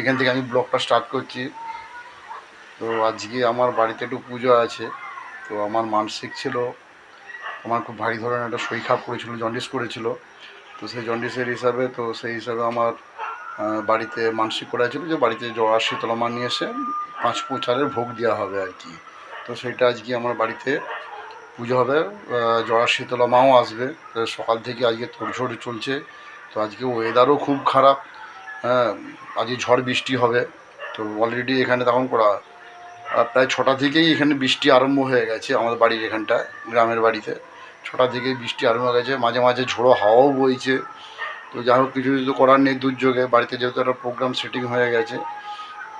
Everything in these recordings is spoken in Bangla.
এখান থেকে আমি ব্লগটা স্টার্ট করছি। তো আজকে আমার বাড়িতে একটু পুজো আছে, তো আমার মানসিক ছিল, আমার খুব ভারী ধরনের একটা শরীর খারাপ করেছিল জন্ডিস করেছিল। তো সেই জন্ডিসের হিসাবে, তো সেই হিসাবে আমার বাড়িতে মানসিক করা ছিল যে বাড়িতে জড়া শীতলা মা নিয়ে এসে পাঁচ প্রচারের ভোগ দেওয়া হবে আর কি। তো সেটা আজকে আমার বাড়িতে পুজো হবে জড়া শীতলা মাও আসবে। সকাল থেকে আজকে তোড়ঝড় চলছে, তো আজকে ওয়েদারও খুব খারাপ। হ্যাঁ আজকে ঝড় বৃষ্টি হবে, তো অলরেডি এখানে তখন করা প্রায় ছটা থেকেই এখানে বৃষ্টি আরম্ভ হয়ে গেছে আমাদের বাড়ির এখানটায় গ্রামের বাড়িতে। ছটা থেকেই বৃষ্টি আরম্ভ হয়ে গেছে, মাঝে মাঝে ঝোড়ো হাওয়াও বইছে। তো যাই হোক, কিছু কিছু করার নেই দুর্যোগে, বাড়িতে যেহেতু একটা প্রোগ্রাম সেটিং হয়ে গেছে,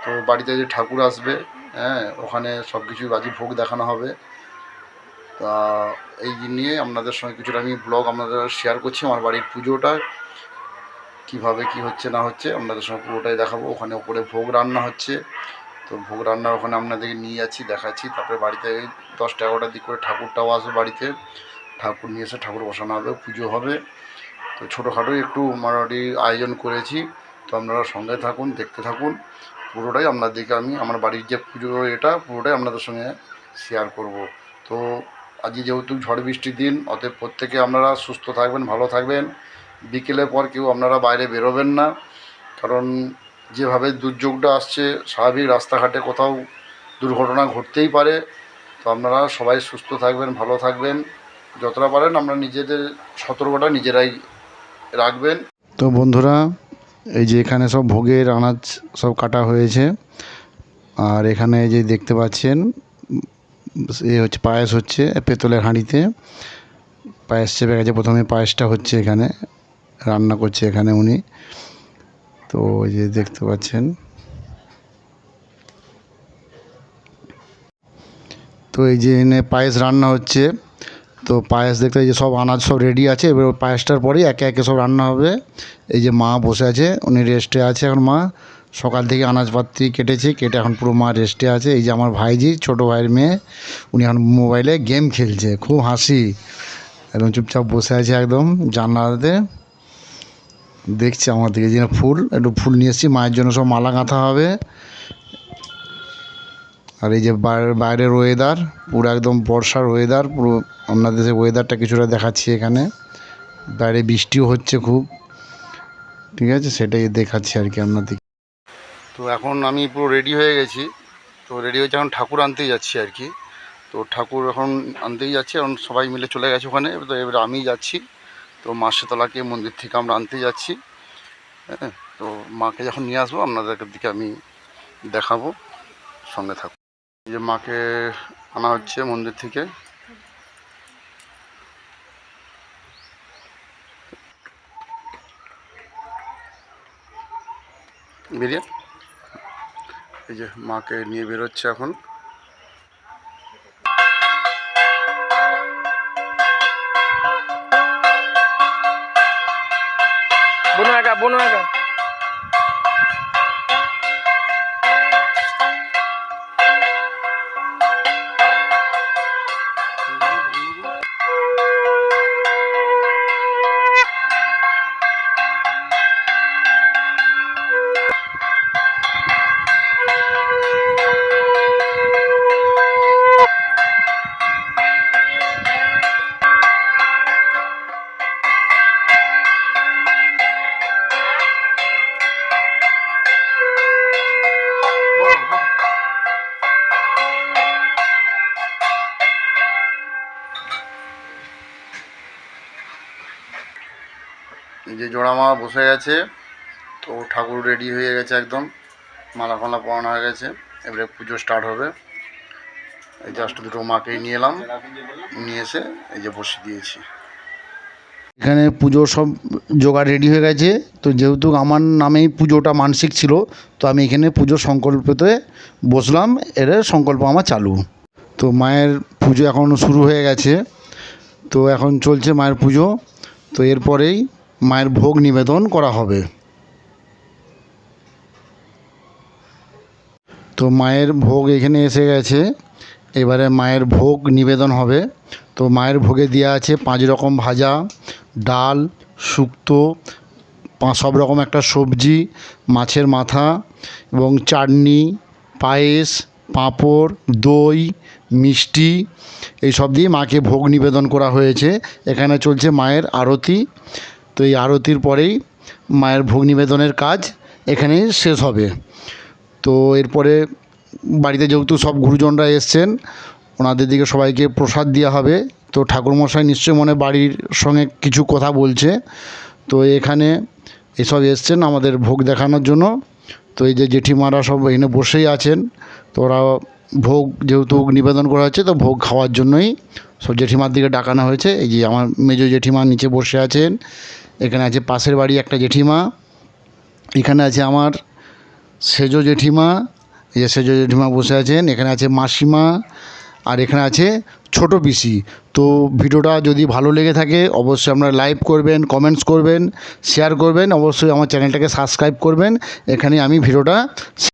তো বাড়িতে যে ঠাকুর আসবে হ্যাঁ ওখানে সব কিছু বাজি ভোগ দেখানো হবে। তা এই নিয়ে আপনাদের সঙ্গে কিছুটা আমি ব্লগ আপনাদের শেয়ার করছি, আমার বাড়ির পুজোটা। কীভাবে কি হচ্ছে না হচ্ছে আপনাদের সঙ্গে পুরোটাই দেখাবো। ওখানে ওপরে ভোগ রান্না হচ্ছে। তো ভোগ রান্নার ওখানে আপনাদেরকে নিয়ে যাচ্ছি, দেখাচ্ছি। তারপরে বাড়িতে দশটা এগারোটার দিক করে ঠাকুরটাও আসবে বাড়িতে। ঠাকুর নিয়ে এসে ঠাকুর বসানো হবে, পুজো হবে। তো ছোটোখাটো একটু মোটামুটি আয়োজন করেছি। তো আপনারা সঙ্গে থাকুন, দেখতে থাকুন। পুরোটাই আপনাদেরকে আমি, আমার বাড়ির যে পুজো এটা পুরোটাই আপনাদের সঙ্গে শেয়ার করব। তো আজকে যেহেতু ঝড় বৃষ্টির দিন, অতএব প্রত্যেকে আপনারা সুস্থ থাকবেন, ভালো থাকবেন। বিকেলের পর কেউ আপনারা বাইরে বেরোবেন না। কারণ যেভাবে দুর্যোগটা আসছে, স্বাভাবিক রাস্তাঘাটে কোথাও দুর্ঘটনা ঘটতেই পারে। তো আপনারা সবাই সুস্থ থাকবেন, ভালো থাকবেন। যতটা পারেন আমরা নিজেদের সতর্কতা নিজেরাই রাখবেন। তো বন্ধুরা, এই যে এখানে সব ভোগের আনাজ সব কাটা হয়েছে। আর এখানে এই যে দেখতে পাচ্ছেন, এ হচ্ছে পায়েস হচ্ছে, পেতলের হাঁড়িতে। পায়েস চেপে গেছে, প্রথমে পায়েসটা হচ্ছে এখানে। রান্না করছে এখানে উনি। তো এই যে দেখতে পাচ্ছেন। তো এই যে এনে পায়েস রান্না হচ্ছে। তো পায়েস দেখতে যে সব আনাজ সব রেডি আছে। এবার পায়েসটার পরেই একে একে সব রান্না হবে। এই যে মা বসে আছে, উনি রেস্টে আছে এখন মা। সকাল থেকে আনাজপাতি কেটেছে, কেটে এখন পুরো মা রেস্টে আছে। এই যে আমার ভাইজি, ছোটো ভাইয়ের মেয়ে, উনি এখন মোবাইলে গেম খেলছে। খুব হাসি। একদম চুপচাপ বসে আছে একদম জানলাতে। দেখছে আমার দিকে যে ফুল, একটু ফুল নিয়ে এসেছি। মায়ের জন্য সব মালা গাঁথা হবে। আর এই যে বাইরের ওয়েদার পুরো একদম বর্ষার ওয়েদার পুরো আপনাদের সেই ওয়েদারটা কিছুটা দেখাচ্ছি এখানে। বাইরে বৃষ্টিও হচ্ছে খুব। ঠিক আছে? সেটাই দেখাচ্ছি আর কি আপনাদের তো এখন আমি পুরো রেডি হয়ে গেছি। তো রেডি হয়েছে এখন ঠাকুর আনতেই যাচ্ছি আর কি। তো ঠাকুর এখন আনতেই যাচ্ছি, এখন সবাই মিলে চলে গেছে ওখানে। তো এবার আমি যাচ্ছি। তো মা শীতলাকে মন্দির থেকে আমরা আনতে যাচ্ছি হ্যাঁ? তো মাকে যখন নিয়ে আসব, আপনাদের দিকে আমি দেখাবো, সঙ্গে থাকব যে মাকে আনা হচ্ছে মন্দির থেকে। বেরিয়ে। এই যে মাকে নিয়ে বেরোচ্ছে এখন। বনু একা বনু একা এই যে জোড়া মা বসে গেছে, তো ঠাকুর রেডি হয়ে গেছে একদম। মালা ফালা পরানো হয়ে গেছে, এবারে পুজো স্টার্ট হবে। এই জাস্ট দুটো মাকেই নিয়ে এলাম, নিয়ে এসে এই যে বসিয়ে দিয়েছি। এখানে পুজো সব জোগাড় রেডি হয়ে গেছে, তো যেহেতু আমার নামেই পুজোটা মানসিক ছিল, তো আমি এখানে পুজো সংকল্পতে বসলাম, এর সংকল্প আমার চালু। তো মায়ের পুজো এখন শুরু হয়ে গেছে, তো এখন চলছে মায়ের পুজো, তো এরপরেই মায়ের ভোগ নিবেদন করা হবে। তো মায়ের ভোগ এখানে এসে গেছে। এবারে মায়ের ভোগ নিবেদন হবে। তো মায়ের ভোগে দেওয়া আছে পাঁচ রকম ভাজা, ডাল, শুক্তো সব রকম একটা সবজি, মাছের মাথা এবং চাটনি, পায়েস, পাঁপড়, দই, মিষ্টি এই সব দিয়ে মাকে ভোগ নিবেদন করা হয়েছে। এখানে চলছে মায়ের আরতি। তো এই আরতির পরেই মায়ের ভোগ নিবেদনের কাজ এখানেই শেষ হবে। তো এরপরে বাড়িতে যেহেতু সব গুরুজনরা এসছেন, ওনাদের দিকে সবাইকে প্রসাদ দেওয়া হবে। তো ঠাকুরমশাই নিশ্চয়ই মনে বাড়ির সঙ্গে কিছু কথা বলছে। তো এখানে এসব এসছেন আমাদের ভোগ দেখানোর জন্য। তো এই যে জেঠিমারা সব এখানে বসেই আছেন, তো ওরা ভোগ যেহেতু নিবেদন করা হচ্ছে, তো ভোগ খাওয়ার জন্যই সব জেঠিমার দিকে ডাকানো হয়েছে। এই যে আমার মেজো জেঠিমা নিচে বসে আছেন এখানে আছে পাশের বাড়ি একটা জেঠিমা, এখানে আছে আমার সেজো জেঠিমা, এই যে সেজো জেঠিমা বসে আছেন, এখানে আছে মাসিমা, আর এখানে আছে ছোট পিসি। তো ভিডিওটা যদি ভালো লেগে থাকে, অবশ্যই আপনারা লাইক করবেন, কমেন্টস করবেন, শেয়ার করবেন, অবশ্যই আমার চ্যানেলটাকে সাবস্ক্রাইব করবেন। এখানে আমি ভিডিওটা